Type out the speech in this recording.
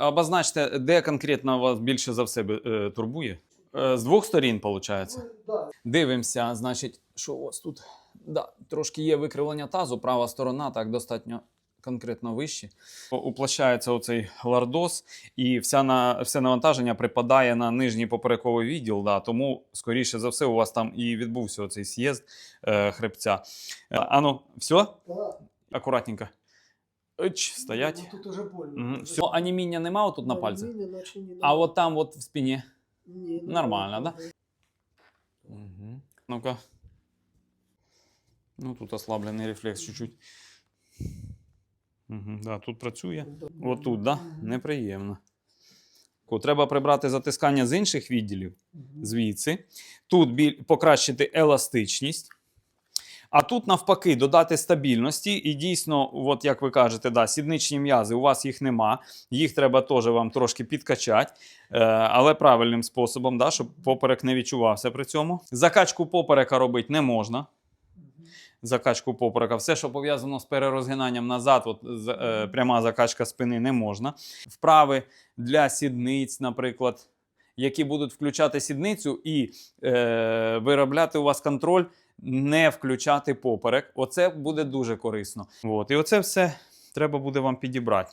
Обозначте, де конкретно вас більше за все е, турбує? Е, з двох сторін, виходить? Дивимося, значить, що у вас тут? Да, трошки є викривлення тазу, права сторона, так достатньо конкретно вище. О- Уплощається оцей лордоз, і вся на, все навантаження припадає на нижній поперековий відділ. Да, тому, скоріше за все, у вас там і відбувся оцей з'їзд е, хребця. Е, ану, все? Акуратненько. Оч, стоять. Ну, тут уже больно. Угу. Все. Аніміння нема отут на не А от там, от в спині. Не, не нормально, надо. Угу. Ну-ка. Ну, тут ослаблений рефлекс чуть-чуть. Угу, да, тут працює. Да. Отут, да? Неприємно. Треба прибрати затискання з інших відділів, звідси. Тут біль... покращити еластичність. А тут, навпаки, додати стабільності. І дійсно, от як ви кажете, да, сідничні м'язи, у вас їх нема. Їх треба теж вам трошки підкачати, е, але правильним способом, да, щоб поперек не відчувався при цьому. Закачку поперека робити не можна. Закачку поперека. Все, що пов'язано з перерозгинанням назад, от, е, пряма закачка спини не можна. Вправи для сідниць, наприклад, які будуть включати сідницю і е, виробляти у вас контроль, не включати поперек. Оце буде дуже корисно. От. І оце все треба буде вам підібрати.